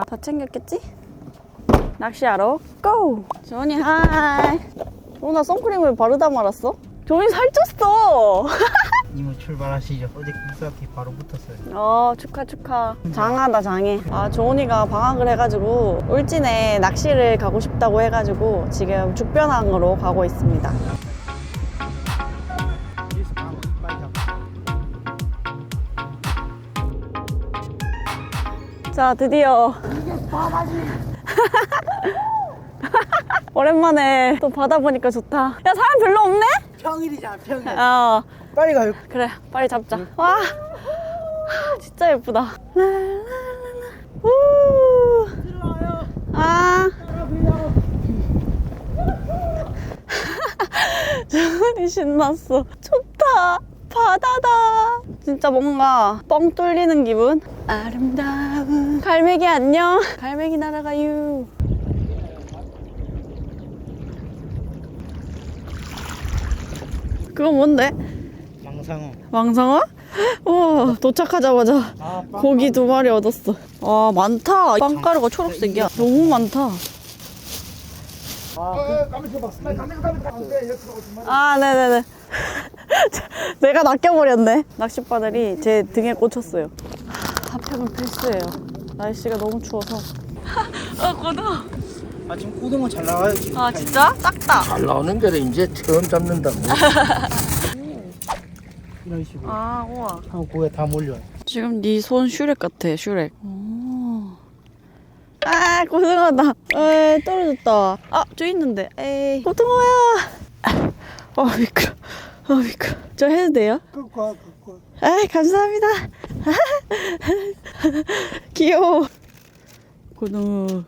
다 챙겼겠지? 낚시하러 고! 조은이 하이. 조은아 선크림을 바르다 말았어? 조은이 살쪘어. 이모 출발하시죠. 어제 국수한테 바로 붙었어요. 어 축하 축하. 장하다 장해. 아 조은이가 방학을 해가지고 울진에 낚시를 가고 싶다고 해가지고 지금 죽변항으로 가고 있습니다. 자 드디어 오랜만에 또 바다 보니까 좋다. 야 사람 별로 없네? 평일이잖아 평일. 어 빨리 가요. 그래 빨리 잡자. 와 진짜 예쁘다. 랄랄랄라. 우. 들어와요. 아. 주은이 신났어. 좋다. 바다다. 진짜 뭔가 뻥 뚫리는 기분. 아름다운 갈매기 안녕. 갈매기 날아가요. 그건 뭔데? 망상어. 왕상어? 와 도착하자마자 아, 빵. 고기 두 마리 얻었어. 와 많다. 빵가루가 초록색이야. 너무 많다. 아. 까매서 까매서 까매서. 이렇게 오지 마. 아, 네네네. 내가 낚여버렸네. 낚싯바늘이 제 등에 꽂혔어요. 핫팩은 필수예요. 날씨가 너무 추워서. 아, 고등어. 아 지금 고등어 잘 나와요. 지금. 아, 진짜? 작다. 잘 나오는 게 이제 처음 잡는다고. 이런 식으로 아, 우와. 하고 고기에 다 몰려요. 지금 네 손 슈렉 같아, 슈렉. 오. 아, 고등어다. 에이, 떨어졌다. 아, 저 있는데. 에이, 고등어야. 어, 미끄러. 어, 미끄러. 저 해도 돼요? 그거 그거. 아, 감사합니다. 귀여워. 고등어.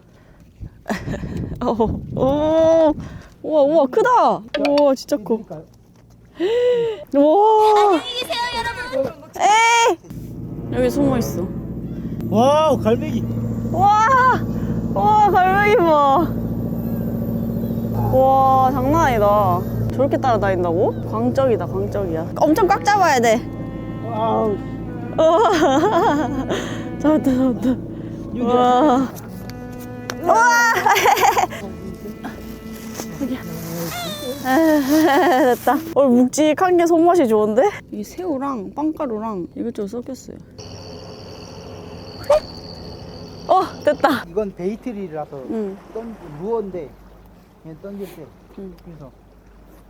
어, 오, 우와, 우와, 크다. 우와, 진짜 커. 우와. 안녕히 계세요, 여러분. 에이. 여기 숨어 있어. 와우 갈매기. 와, 와, 갈매기 봐. 와, 장난 아니다. 저렇게 따라다닌다고? 광적이다, 광적이야. 엄청 꽉 잡아야 돼. 와우. 잡았다, 잡았다. 와. 우와. 됐다. 어, 묵직한 게 손맛이 좋은데? 이 새우랑 빵가루랑 이것저것 섞였어요. 어, 됐다. 이건 베이트리라서 응. 던 루어인데 그냥 던질 때 응. 그래서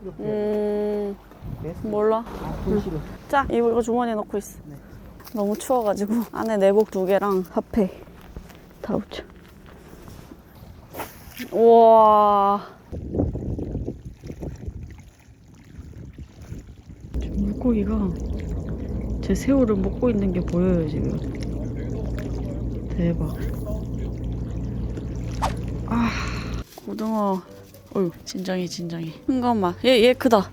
이렇게 음, 됐어. 몰라. 아, 돈 싫어. 자, 이거, 이거 주머니에 넣고 있어. 네. 너무 추워가지고 안에 내복 두 개랑 핫팩 다 붙여. 우와. 지금 물고기가 제 새우를 먹고 있는 게 보여요 지금. 대박. 아, 고등어. 어휴, 진정해, 진정해. 큰 것만. 얘, 얘 크다.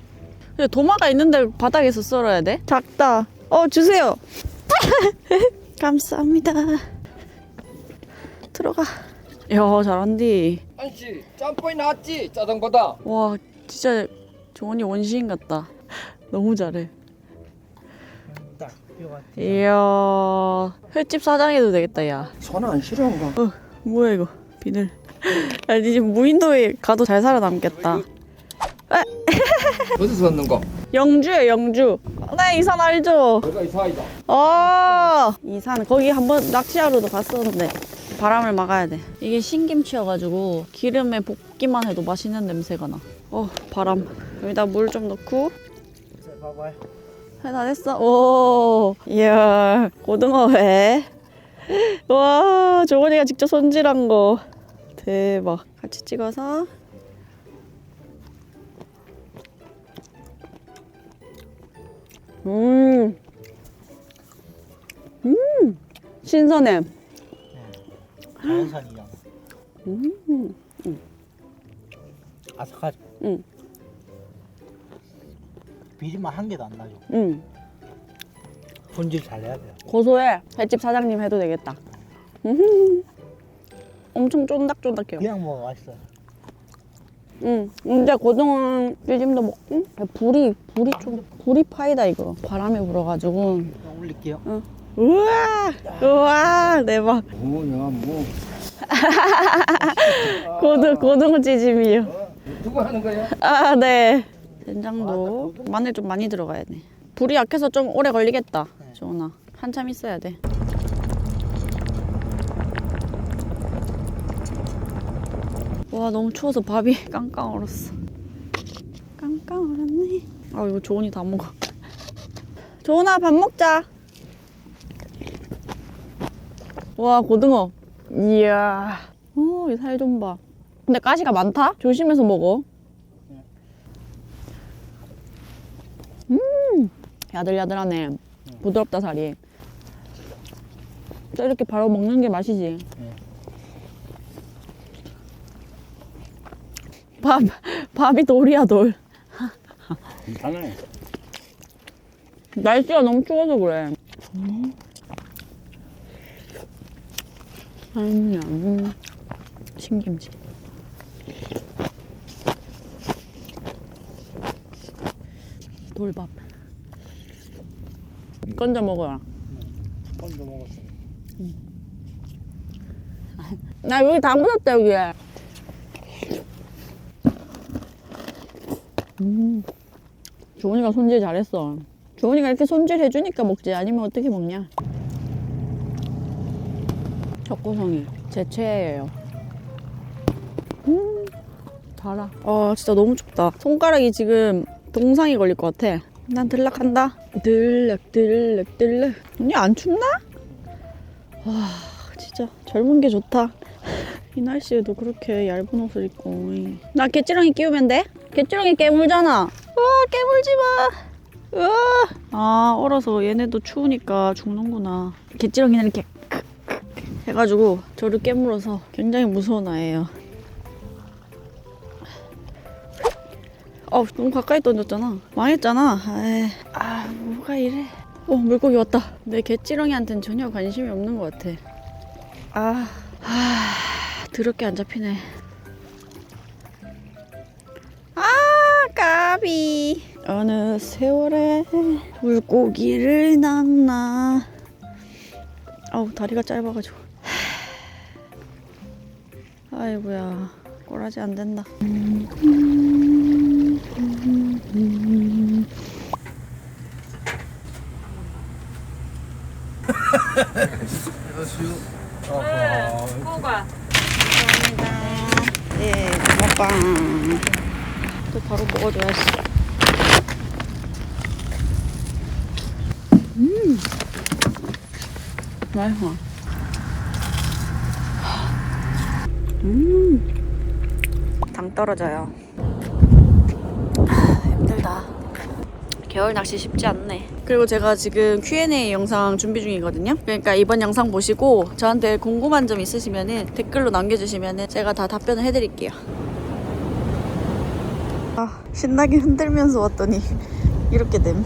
도마가 있는데 바닥에서 썰어야 돼? 작다. 어, 주세요. 감사합니다. 들어가. 야, 잘한디. 한씨 짬뽕이 나왔지 짜장보다. 와, 진짜 정원이 원시인 같다. 너무 잘해. 이야, 횟집 사장해도 되겠다, 야. 손안 시려운가? 어, 뭐야 이거? 비늘. 야, 니 지금 무인도에 가도 잘 살아남겠다. 어디서 왔는 거? 영주에 영주. 네, 이산 알죠? 내가 이사이다. 아, 이산 거기 한번 낚시하러도 갔었는데 바람을 막아야 돼. 이게 신김치여가지고 기름에 볶기만 해도 맛있는 냄새가 나. 어, 바람. 여기다 물 좀 넣고 자, 봐봐요. 다 됐어. 오, 이야, 고등어 회. 와, 조건이가 직접 손질한 거. 대박. 같이 찍어서. 음. 음. 신선해. 자연산이야. 음. 아삭하죠. 응. 비린맛 한 개도 안 나죠. 음. 손질 잘 해야 돼요. 고소해. 횟집 사장님 해도 되겠다. 음. 엄청 쫀득쫀득해요. 그냥 먹어 맛있어요. 응. 이제 고등어 튀김도 먹고 불이 불이 좀 불이 파이다 이거. 바람이 불어가지고. 그냥 올릴게요. 우와 우와 대박. 뭐냐 뭐 고등 고등어 찌짐이요. 어? 유튜브 하는 거야? 아 네. 된장도 마늘 좀 많이 들어가야 돼. 불이 약해서 좀 오래 걸리겠다. 조은아 한참 있어야 돼. 와 너무 추워서 밥이 깡깡 얼었어. 깡깡 얼었네. 아 이거 조은이 다 먹어. 조은아 밥 먹자. 와 고등어. 이야. 어, 이 살 좀 봐. 근데 가시가 많다? 조심해서 먹어. 음, 야들야들하네. 부드럽다, 살이. 또 이렇게 바로 먹는 게 맛이지. 밥, 밥이 돌이야, 돌. 이상해. 날씨가 너무 추워서 그래. 음. 음, 음. 신김치. 돌밥. 건져 먹어라. 먼저 먹었어. 나 여기 다 묻었다 여기 음, 조은이가 손질 잘했어. 조은이가 이렇게 손질 해주니까 먹지 아니면 어떻게 먹냐? 젖고성이 제 최애예요. 음, 달아. 아 진짜 너무 춥다. 손가락이 지금 동상이 걸릴 것 같아. 난 들락한다. 들락 들락 들락. 언니 안 춥나? 와 진짜 젊은 게 좋다. 이 날씨에도 그렇게 얇은 옷을 입고 나 개찌렁이 끼우면 돼? 개찌렁이 깨물잖아. 와 깨물지 마. 으아. 아 얼어서 얘네도 추우니까 죽는구나. 개찌렁이는 이렇게 해가지고 저를 깨물어서 굉장히 무서운 아이예요. 어 너무 가까이 던졌잖아. 망했잖아. 에이, 아 뭐가 이래. 어 물고기 왔다. 내 개찌렁이한테는 전혀 관심이 없는 것 같아. 아, 아 더럽게 안 잡히네. 까비. 어느 세월에 물고기를 낚나. 아우, 다리가 짧아가지고. 아이고야, 꼬라지 안 된다. 예, 먹방. 또 바로 먹어줘야지. 음, 맛있어. 음, 당 떨어져요. 아, 힘들다. 겨울 낚시 쉽지 않네. 그리고 제가 지금 Q&A 영상 준비 중이거든요. 그러니까 이번 영상 보시고 저한테 궁금한 점 있으시면 댓글로 남겨주시면 제가 다 답변을 해드릴게요. 아, 신나게 흔들면서 왔더니 이렇게 됨.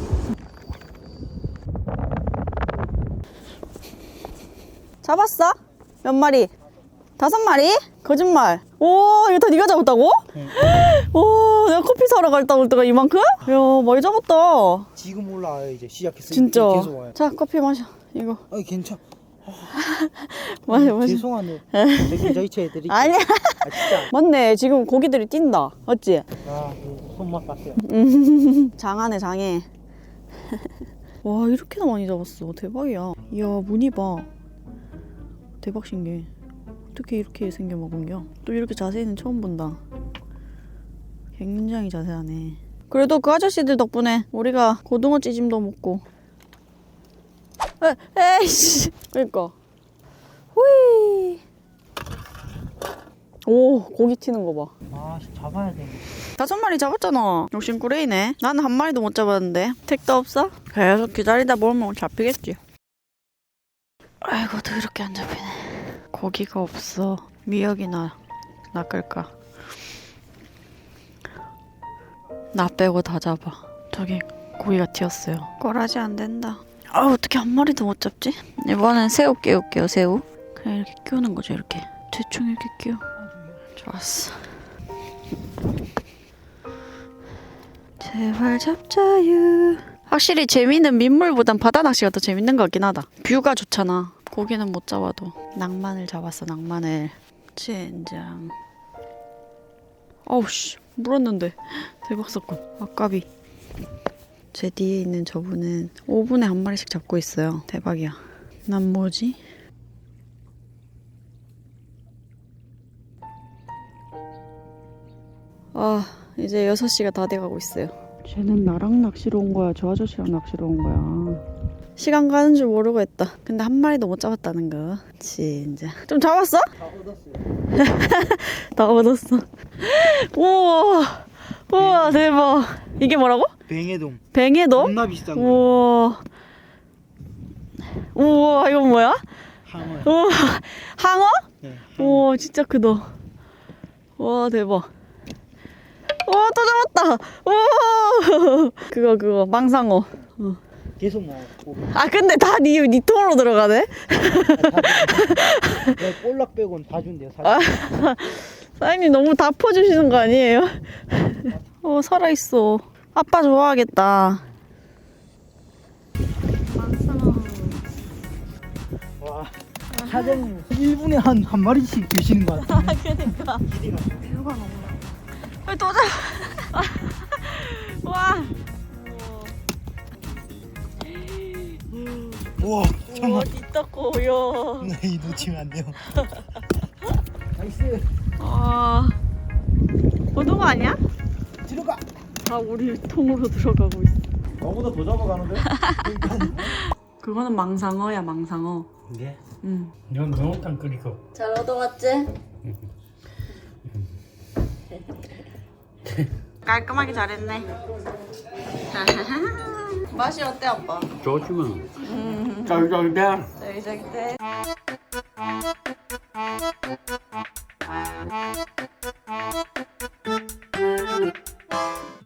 잡았어? 몇 마리? 다섯 마리? 거짓말. 오, 이거 다 네가 잡았다고? 오, 내가 커피 사러 갔다 올 때가 이만큼? 야, 많이 잡았다. 지금 올라와요 이제 시작했으니까 진짜. 계속 와요. 자, 커피 마셔. 이거. 아 괜찮. 마셔, 마셔. 죄송하네. 되게 저희체 해드릴게요. 아니야. 아 진짜. 맞네. 지금 고기들이 뛴다. 맞지? 아 손맛 봤어요. 장하네, 장해. 와, 이렇게나 많이 잡았어. 대박이야. 이야, 무늬 봐. 대박 신기해. 어떻게 이렇게 생겨 먹은겨? 또 이렇게 자세히는 처음 본다. 굉장히 자세하네. 그래도 그 아저씨들 덕분에 우리가 고등어 찌짐도 먹고. 에, 에이씨. 그니까. 후이. 오, 고기 튀는 거 봐. 아 잡아야 돼. 다섯 마리 잡았잖아. 욕심 꾸레이네. 나는 한 마리도 못 잡았는데. 택도 없어? 계속 기다리다 보면 잡히겠지. 아이고, 더럽게 안 잡히네. 고기가 없어. 미역이나 낚을까? 나 빼고 다 잡아. 저기 고기가 튀었어요. 꼬라지 안 된다. 아, 어떻게 한 마리도 못 잡지? 이번엔 새우 끼울게요, 새우. 그냥 이렇게 끼우는 거죠, 이렇게. 대충 이렇게 끼워. 좋았어. 제발 잡자유. 확실히 재미는 민물보단 바다 낚시가 더 재밌는 것 같긴 하다. 뷰가 좋잖아. 고기는 못 잡아도 낭만을 잡았어 낭만을. 젠장. 어우 씨 물었는데 대박 사건. 아까비. 제 뒤에 있는 저분은 5분에 한 마리씩 잡고 있어요. 대박이야. 난 뭐지? 아 이제 6시가 다 돼가고 있어요. 쟤는 나랑 낚시로 온 거야? 저 아저씨랑 낚시로 온 거야? 시간 가는 줄 모르고 했다. 근데 한 마리도 못 잡았다는 거. 진짜. 좀 잡았어? 다 얻었어요. 다 얻었어. 우와. 우와, 대박. 이게 뭐라고? 뱅에돔. 뱅에돔? 겁나 비싼 거. 우와. 우와, 이건 뭐야? 항어요. 우와. 항어? 네. 우와, 진짜 크다. 와, 대박. 우와, 또 잡았다. 우와. 그거, 그거, 망상어. 계속 먹고. 아, 근데 다 니, 니 통으로 들어가네? 내가 볼락 빼고는 다 준대요. 아. 사실. 사장님 너무 다 퍼주시는 거 아니에요? 어 살아 있어 아빠 좋아하겠다 와. 사장님 1분에 한, 한 마리씩 드시는 것 같아요. 그니까 기대가. 배우가 너무 왜또 잡... 뒷떡고요 네, 놓치면 안 돼요. 나이스. 아 고등어 아니야? 들어가. 다 우리 통으로 들어가고 있어 너보다 더 잡아가는데? 그거는 망상어야 망상어 네. 응. 넌 명탕 끓이고. 잘 얻어왔지? 깔끔하게 잘했네. 맛이 어때 아빠? 좋지 뭐. 쫄쫄병. 쫄쫄대.